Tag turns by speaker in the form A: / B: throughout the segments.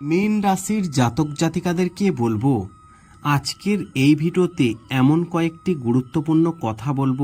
A: মীন রাশির জাতক জাতিকাদেরকে বলব? আজকের এই ভিডিওতে এমন কয়েকটি গুরুত্বপূর্ণ কথা বলব,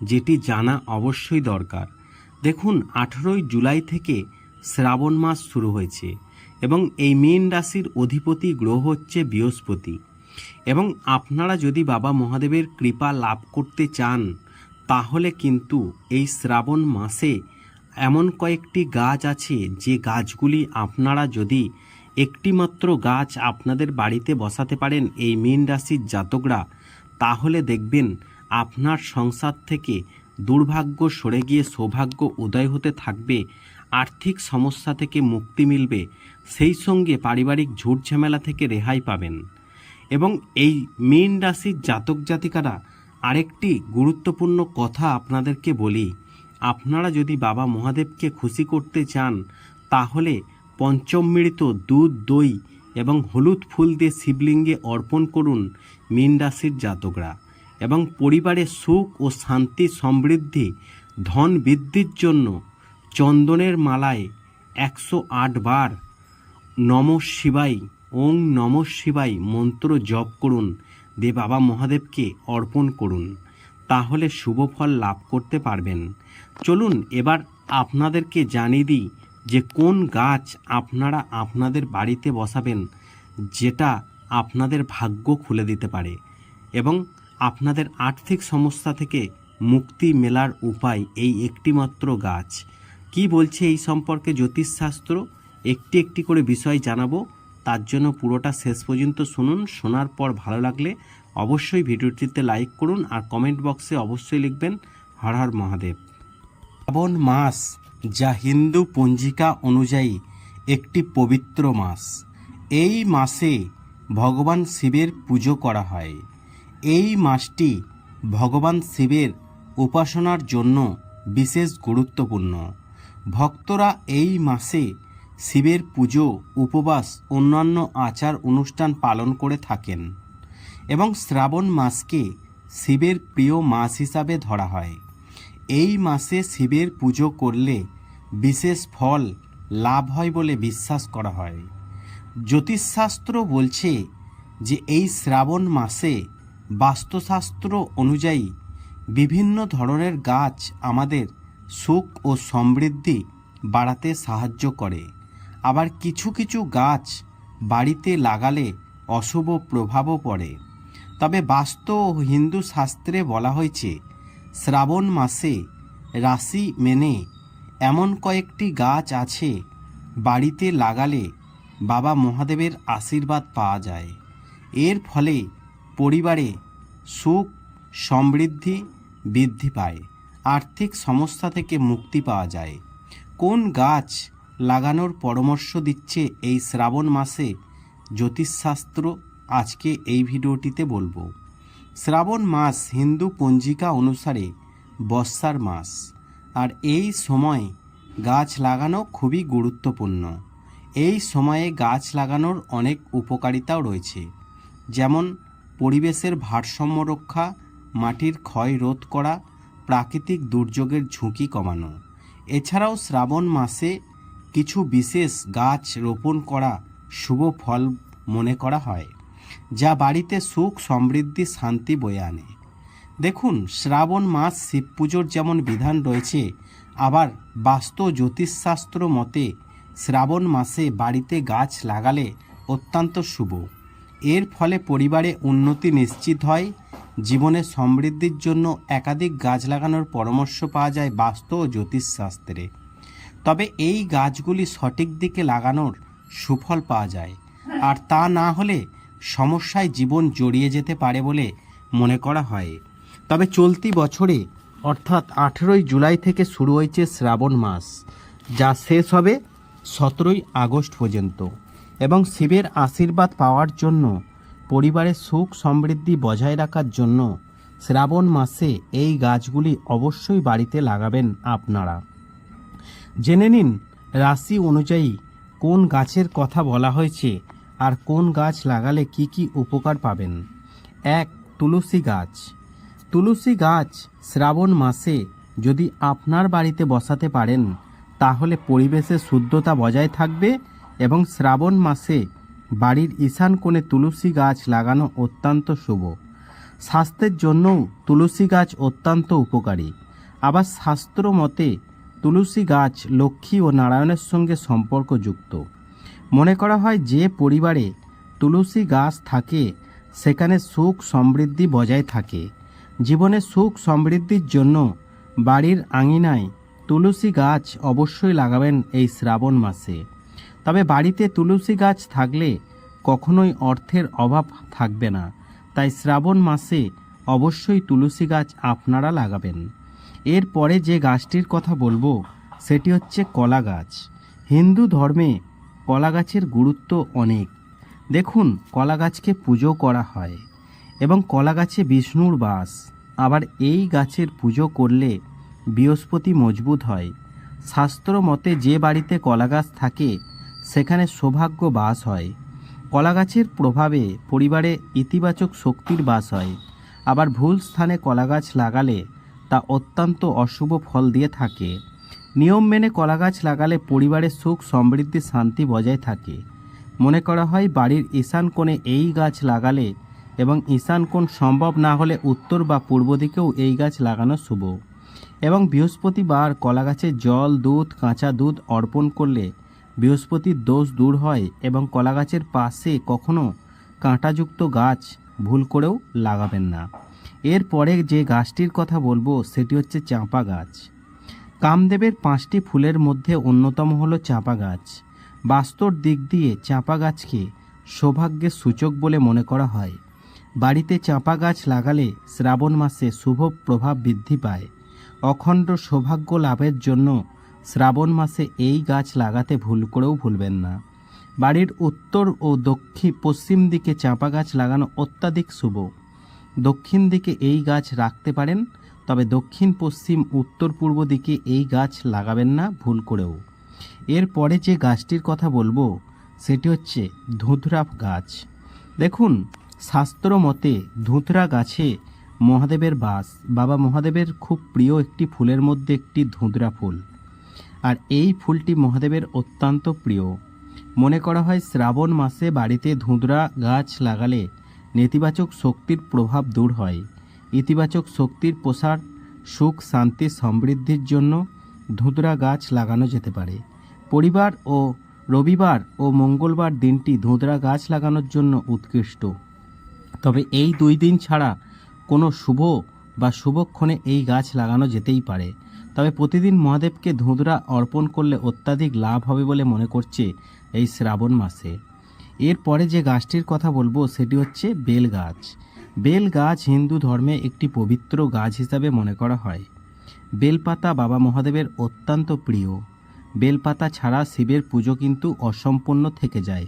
A: যেটি জানা অবশ্যই দরকার। দেখুন, আঠেরোই জুলাই থেকে শ্রাবণ মাস শুরু হয়েছে এবং এই মীন রাশির অধিপতি গ্রহ হচ্ছে বৃহস্পতি। এবং আপনারা যদি বাবা মহাদেবের কৃপা লাভ করতে চান, তাহলে কিন্তু এই শ্রাবণ মাসে এমন কয়েকটি গাছ আছে, যে গাছগুলি আপনারা যদি একটিমাত্র গাছ আপনাদের বাড়িতে বসাতে পারেন এই মীন রাশির জাতকরা, তাহলে দেখবেন আপনার সংসার থেকে দুর্ভাগ্য সরে গিয়ে সৌভাগ্য উদয় হতে থাকবে, আর্থিক সমস্যা থেকে মুক্তি মিলবে, সেই সঙ্গে পারিবারিক ঝুট ঝামেলা থেকে রেহাই পাবেন। এবং এই মীন রাশির জাতক জাতিকারা, আরেকটি গুরুত্বপূর্ণ কথা আপনাদেরকে বলি, আপনারা যদি বাবা মহাদেবকে খুশি করতে চান, তাহলে পঞ্চমৃত দুধ, দই এবং হলুদ ফুল দিয়ে শিবলিঙ্গে অর্পণ করুন মীন রাশির জাতকরা এবং পরিবারে সুখ ও শান্তি সমৃদ্ধি, ধন বৃদ্ধির জন্য চন্দনের মালায় একশো আট বার নম শিবাই ওং নম শিবাই মন্ত্র জপ করুন দে বাবা মহাদেবকে অর্পণ করুন। তাহলে শুভ ফল লাভ করতে পারবেন। চলুন এবার আপনাদেরকে জানিয়ে দিই যে কোন গাছ আপনারা আপনাদের বাড়িতে বসাবেন, যেটা আপনাদের ভাগ্য খুলে দিতে পারে এবং আপনাদের আর্থিক সমস্যা থেকে মুক্তি মেলার উপায় এই একটিমাত্র গাছ। কি বলছে এই সম্পর্কে জ্যোতিষশাস্ত্র? একটি একটি করে বিষয় জানাব। তার জন্য পুরোটা শেষ পর্যন্ত শুনুন। শোনার পর ভালো লাগলে অবশ্যই ভিডিওটিতে লাইক করুন আর কমেন্ট বক্সে অবশ্যই লিখবেন হর হর মহাদেব। শ্রাবণ মাস যা হিন্দু পঞ্জিকা অনুযায়ী একটি পবিত্র মাস। এই মাসে ভগবান শিবের পুজো করা হয়। এই মাসটি ভগবান শিবের উপাসনার জন্য বিশেষ গুরুত্বপূর্ণ। ভক্তরা এই মাসে শিবের পুজো, উপবাস, অন্যান্য আচার অনুষ্ঠান পালন করে থাকেন এবং শ্রাবণ মাসকে শিবের প্রিয় মাস হিসাবে ধরা হয়। এই মাসে শিবের পুজো করলে বিশেষ ফল লাভ হয় বলে বিশ্বাস করা হয়। জ্যোতিষশাস্ত্র বলছে যে এই শ্রাবণ মাসে বাস্তুশাস্ত্র অনুযায়ী বিভিন্ন ধরনের গাছ আমাদের সুখ ও সমৃদ্ধি বাড়াতে সাহায্য করে। আবার কিছু কিছু গাছ বাড়িতে লাগালে অশুভ প্রভাবও পড়ে। তবে বাস্তু ও হিন্দু শাস্ত্রে বলা হয়েছে শ্রাবণ মাসে রাশি মেনে এমন কয়েকটি গাছ আছে বাড়িতে লাগালে বাবা মহাদেবের আশীর্বাদ পাওয়া যায়। এর ফলে পরিবারে সুখ, সমৃদ্ধি বৃদ্ধি পায়, আর্থিক সমস্যা থেকে মুক্তি পাওয়া যায়। কোন গাছ লাগানোর পরামর্শ দিচ্ছে এই শ্রাবণ মাসে? জ্যোতিষশাস্ত্র আজকে এই ভিডিওটিতে বলব। শ্রাবণ মাস হিন্দু পঞ্জিকা অনুসারে বর্ষার মাস। আর এই সময় গাছ লাগানো খুবই গুরুত্বপূর্ণ। এই সময়ে গাছ লাগানোর অনেক উপকারিতাও রয়েছে। যেমন পরিবেশের ভারসাম্য রক্ষা, মাটির ক্ষয় রোধ করা, প্রাকৃতিক দুর্যোগের ঝুঁকি কমানো। এছাড়াও শ্রাবণ মাসে কিছু বিশেষ গাছ রোপণ করা শুভ ফল মনে করা হয়। যা বাড়িতে সুখ, সমৃদ্ধি, শান্তি বয়ে আনে। দেখুন, শ্রাবণ মাস শিব পুজোর যেমন বিধান রয়েছে, আবার বাস্তু জ্যোতিষশাস্ত্র মতে শ্রাবণ মাসে বাড়িতে গাছ লাগালে অত্যন্ত শুভ। এর ফলে পরিবারে উন্নতি নিশ্চিত হয়, জীবনে সমৃদ্ধির জন্য একাধিক গাছ লাগানোর পরামর্শ পাওয়া যায় বাস্তু ও জ্যোতিষশাস্ত্রে। তবে এই গাছগুলি সঠিক দিকে লাগানোর সুফল পাওয়া যায়। আর তা না হলে সমস্যায় জীবন জড়িয়ে যেতে পারে বলে মনে করা হয়। তবে চলতি বছরে, অর্থাৎ আঠেরোই জুলাই থেকে শুরু হয়েছে শ্রাবণ মাস, যা শেষ হবে সতেরোই আগস্ট পর্যন্ত এবং শিবের আশীর্বাদ পাওয়ার জন্য পরিবারের সুখ সমৃদ্ধি বজায় রাখার জন্য শ্রাবণ মাসে এই গাছগুলি অবশ্যই বাড়িতে লাগাবেন আপনারা। জেনে নিন, রাশি অনুযায়ী কোন গাছের কথা বলা হয়েছে আর কোন গাছ লাগালে কি কি উপকার পাবেন? এক, তুলসী গাছ। তুলসী গাছ শ্রাবণ মাসে যদি আপনার বাড়িতে বসাতে পারেন, তাহলে পরিবেশের শুদ্ধতা বজায় থাকবে এবং শ্রাবণ মাসে বাড়ির ঈশান কোণে তুলসী গাছ লাগানো অত্যন্ত শুভ। স্বাস্থ্যের জন্যও তুলসী গাছ অত্যন্ত উপকারী। আবার শাস্ত্র মতে তুলসী গাছ লক্ষ্মী ও নারায়ণের সঙ্গে সম্পর্কযুক্ত। মনে করা হয় যে পরিবারে তুলসী গাছ থাকে, সেখানে সুখ সমৃদ্ধি বজায় থাকে। জীবনে সুখ সমৃদ্ধির জন্য বাড়ির আঙিনায় তুলসী গাছ অবশ্যই লাগাবেন এই শ্রাবণ মাসে। তবে বাড়িতে তুলসী গাছ থাকলে কখনোই অর্থের অভাব থাকবে না। তাই শ্রাবণ মাসে অবশ্যই তুলসী গাছ আপনারা লাগাবেন। এরপরে যে গাছটির কথা বলব, সেটি হচ্ছে কলা গাছ। হিন্দু ধর্মে কলা গাছের গুরুত্ব অনেক। দেখুন কলা গাছকে পুজো করা হয় এবং কলা গাছে বিষ্ণুর বাস। আবার এই গাছের পুজো করলে বৃহস্পতি মজবুত হয়। শাস্ত্র মতে যে বাড়িতে কলা গাছ থাকে, সেখানে সৌভাগ্য বাস হয়। কলা গাছের প্রভাবে পরিবারে ইতিবাচক শক্তির বাস হয়। আবার ভুল স্থানে কলা গাছ লাগালে তা অত্যন্ত অশুভ ফল দিয়ে থাকে। নিয়ম মেনে কলা গাছ লাগালে পরিবারের সুখ, সমৃদ্ধি, শান্তি বজায় থাকে। মনে করা হয়, বাড়ির ঈশান কোণে এই গাছ লাগালে এবং ঈশান কোণ সম্ভব না হলে উত্তর বা পূর্ব দিকেও এই গাছ লাগানো শুভ। এবং বৃহস্পতিবার কলা গাছে জল, দুধ, কাঁচা দুধ অর্পণ করলে বৃহস্পতির দোষ দূর হয় এবং কলা গাছের পাশে কখনো কাঁটাযুক্ত গাছ ভুল করেও লাগাবেন না। এরপরে যে গাছটির কথা বলব, সেটি হচ্ছে চাঁপা গাছ। কামদেবের পাঁচটি ফুলের মধ্যে অন্যতম হলো চাঁপা গাছ। বাস্তর দিক দিয়ে চাঁপা গাছকে সৌভাগ্যের সূচক বলে মনে করা হয়। বাড়িতে চাঁপা গাছ লাগালে শ্রাবণ মাসে শুভ প্রভাব বৃদ্ধি পায়। অখণ্ড সৌভাগ্য লাভের জন্য শ্রাবণ মাসে এই গাছ লাগাতে ভুল করেও ভুলবেন না। বাড়ির উত্তর ও দক্ষিণ পশ্চিম দিকে চাঁপা গাছ লাগানো অত্যাধিক শুভ। দক্ষিণ দিকে এই গাছ রাখতে পারেন তবে দক্ষিণ, পশ্চিম, উত্তর, পূর্ব দিকে এই গাছ লাগাবেন না, ভুল করেও। এরপরে যে গাছটির কথা বলব, সেটি হচ্ছে ধুতরা গাছ। দেখুন, শাস্ত্র মতে ধুতরা গাছে মহাদেবের বাস। বাবা মহাদেবের খুব প্রিয় একটি ফুলের মধ্যে একটি ধুতরা ফুল। আর এই ফুলটি মহাদেবের অত্যন্ত প্রিয়। মনে করা হয় শ্রাবণ মাসে বাড়িতে ধুঁদরা গাছ লাগালে নেতিবাচক শক্তির প্রভাব দূর হয়। ইতিবাচক শক্তির প্রসার, সুখ, শান্তি, সমৃদ্ধির জন্য ধুঁদরা গাছ লাগানো যেতে পারে। পরিবার ও রবিবার ও মঙ্গলবার দিনটি ধুঁদরা গাছ লাগানোর জন্য উৎকৃষ্ট। তবে এই দুই দিন ছাড়া কোনো শুভ বা শুভক্ষণে এই গাছ লাগানো যেতেই পারে। তবে প্রতিদিন মহাদেবকে ধুঁদরা অর্পণ করলে অত্যাধিক লাভ হবে বলে মনে করছে এই শ্রাবণ মাসে। এরপরে যে গাছটির কথা বলব সেটি হচ্ছে বেল গাছ। বেল গাছ হিন্দু ধর্মে একটি পবিত্র গাছ হিসাবে মনে করা হয়। বেলপাতা বাবা মহাদেবের অত্যন্ত প্রিয়। বেলপাতা ছাড়া শিবের পুজো কিন্তু অসম্পূর্ণ থেকে যায়।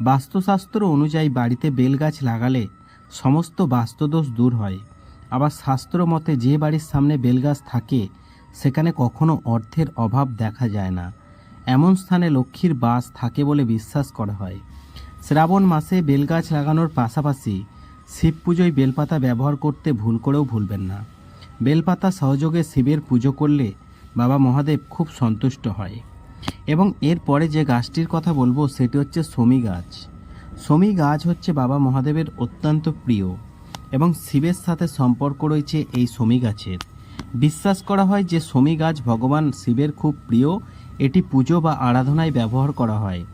A: বাস্তুশাস্ত্র অনুযায়ী বাড়িতে বেল গাছ লাগালে সমস্ত বাস্তুদোষ দূর হয়। আবার শাস্ত্র মতে যে বাড়ির সামনে বেলগাছ থাকে, সেখানে কখনো অর্থের অভাব দেখা যায় না। এমন স্থানে লক্ষ্মীর বাস থাকে বলে বিশ্বাস করা হয়। শ্রাবণ মাসে বেলগাছ লাগানোর পাশাপাশি শিব পুজোয় বেলপাতা ব্যবহার করতে ভুল করেও ভুলবেন না। বেলপাতা সহযোগে শিবের পুজো করলে বাবা মহাদেব খুব সন্তুষ্ট হয়। এবং এরপরে যে গাছটির কথা বলব, সেটি হচ্ছে সমী গাছ। সমী গাছ হচ্ছে বাবা মহাদেবের অত্যন্ত প্রিয় এবং শিবের সাথে সম্পর্ক রয়েছে এই সমী গাছের। বিশ্বাস করা হয় যে সমী গাছ ভগবান শিবের খুব প্রিয়, এটি পুজো বা আরাধনায় ব্যবহার করা হয়।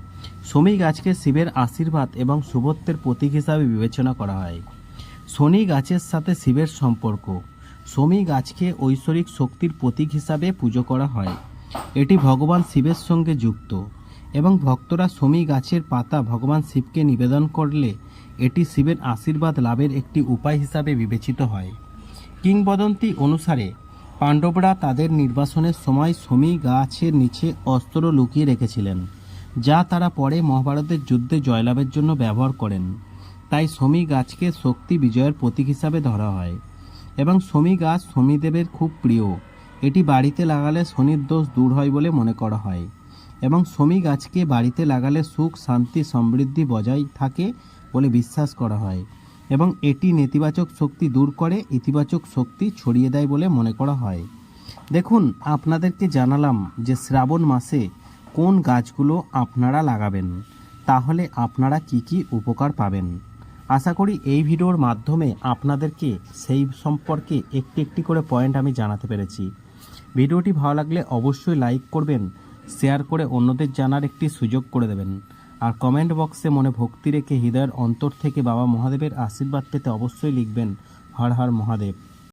A: সমী গাছকে শিবের আশীর্বাদ এবং শুভত্বের প্রতীক হিসাবে বিবেচনা করা হয়। শনি গাছের সাথে শিবের সম্পর্ক। সমী গাছকে ঐশ্বরিক শক্তির প্রতীক হিসাবে পুজো করা হয়। এটি ভগবান শিবের সঙ্গে যুক্ত এবং ভক্তরা সমী গাছের পাতা ভগবান শিবকে নিবেদন করলে এটি শিবের আশীর্বাদ লাভের একটি উপায় হিসাবে বিবেচিত হয়। কিংবদন্তি অনুসারে পাণ্ডবরা তাদের নির্বাসনের সময় সমী গাছের নিচে অস্ত্র লুকিয়ে রেখেছিলেন। যা তারা পরে মহাভারতের যুদ্ধে জয়লাভের জন্য ব্যবহার করেন। তাই সমী গাছকে শক্তি বিজয়ের প্রতীক হিসাবে ধরা হয় এবং সমী গাছ শনিদেবের খুব প্রিয়। এটি বাড়িতে লাগালে শনির দোষ দূর হয় বলে মনে করা হয় এবং সমী গাছকে বাড়িতে লাগালে সুখ, শান্তি, সমৃদ্ধি বজায় থাকে বলে বিশ্বাস করা হয় এবং এটি নেতিবাচক শক্তি দূর করে, ইতিবাচক শক্তি ছড়িয়ে দেয় বলে মনে করা হয়। দেখুন, আপনাদেরকে জানালাম যে শ্রাবণ মাসে কোন গাছগুলো আপনারা লাগাবেন? তাহলে আপনারা কি কি উপকার পাবেন? আশা করি এই ভিডিওর মাধ্যমে আপনাদেরকে সেই সম্পর্কে একটি একটি করে পয়েন্ট আমি জানাতে পেরেছি। ভিডিওটি ভালো লাগলে অবশ্যই লাইক করবেন, শেয়ার করে অন্যদের জানার একটি সুযোগ করে দেবেন। আর কমেন্ট বক্সে মনে ভক্তি রেখে হৃদয়ের অন্তর থেকে বাবা মহাদেবের আশীর্বাদ পেতে অবশ্যই লিখবেন, হর হর মহাদেব।